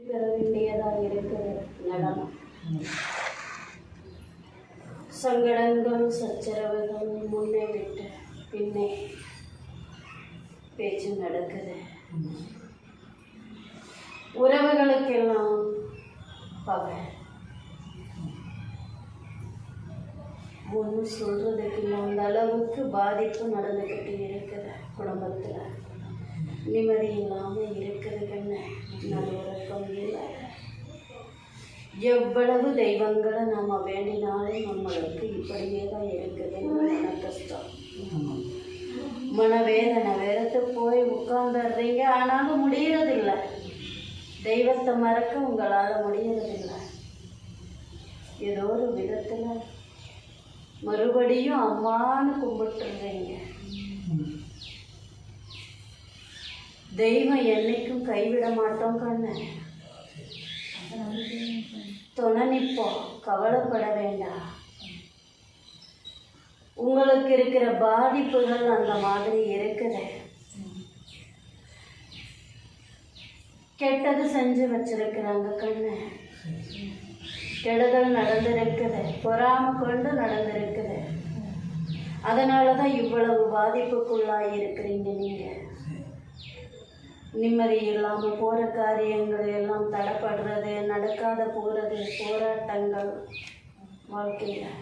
பெற வேண்டியதாக இருக்கிற நடனம் சங்கடங்கள் சச்சரவுகள் முன்னே விட்டு பின்னே பேச்சு நடக்குது. உறவுகளுக்கெல்லாம் பகை. ஒன்றும் சொல்கிறதுக்கு இல்லை அந்த அளவுக்கு பாதிப்பு நடந்துக்கிட்டு இருக்குது குடும்பத்தில். நிம்மதி இல்லாமல் நல்ல ஒரு இல்லை. எவ்வளவு தெய்வங்களை நம்ம வேண்டினாலே நம்மளுக்கு இப்படியே தான் இருக்குது மன கஷ்டம் மனவேதனை வேறத்து போய் உட்காந்துடுறீங்க ஆனாலும் முடியறதில்லை. தெய்வத்தை மறக்க உங்களால் முடியறதில்லை. ஏதோ ஒரு விதத்தில் மறுபடியும் அம்மான்னு கும்பிட்டுருந்தீங்க தெய்வம் என்னைக்கும் கைவிட மாட்டோம் கண்ணு. துணை நிற்போம் கவலைப்பட வேண்டாம். உங்களுக்கு இருக்கிற பாதிப்புகள் அந்த மாதிரி இருக்குது. கெட்டது செஞ்சு வச்சிருக்கிறாங்க கண்ணு. கெடுதல் நடந்திருக்குது பொறாம கொண்டு நடந்திருக்குது. அதனால தான் இவ்வளவு பாதிப்புக்குள்ளாக இருக்கிறீங்க நீங்கள் நிம்மதி இல்லாமல் போகிற காரியங்கள் எல்லாம் தடைப்படுறது நடக்காத போகிறது போராட்டங்கள் வாழ்க்கையில்.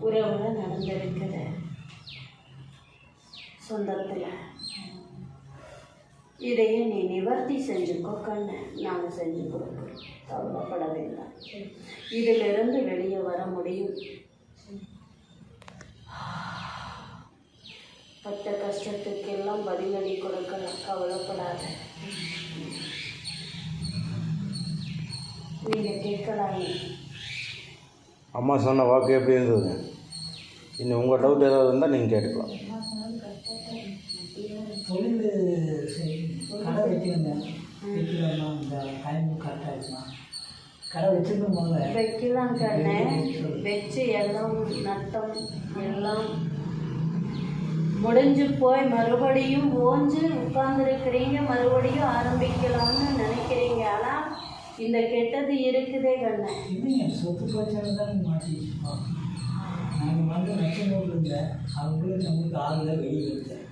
உறவுல நடந்திருக்குது. சொந்தத்தில். இதையே நீ நிவர்த்தி செஞ்சுக்கோ கண்ணு. நாங்கள் செஞ்சு கொடுக்குறோம். கவலைப்படவில்லை இதிலிருந்து வெளியே வர முடியும். பட்ட கஷ்டத்துக்கெல்லாம் பதிலடி கொடுக்கலாம் கவலைப்படாத. நீங்கள் கேட்கலாமே. அம்மா சொன்ன வாக்கு எப்படி இருந்தது? இன்னும் உங்கள் டவுட் ஏதாவது இருந்தால் நீங்கள் கேட்டுக்கலாம். தொழில் கடை வச்சுருந்தேன் வைக்கலாமா? இந்த டைம் கடை வச்சுருந்தோம் வைக்கலாம் கண்ணே. வச்சு எல்லாம் நட்டம் எல்லாம் முடிஞ்சு போய் மறுபடியும் ஓஞ்சு உட்கார்ந்துருக்கிறீங்க மறுபடியும் ஆரம்பிக்கலாம்னு நினைக்கிறீங்க. ஆனால் இந்த கெட்டது இருக்குதே கண்ணே. இல்லைங்க சொத்து பிரச்சனை தான் நீங்கள் வந்து நச்சனூர் இருந்தேன். அவங்க நம்மளுக்கு ஆளுல வெளியே இருந்தேன்.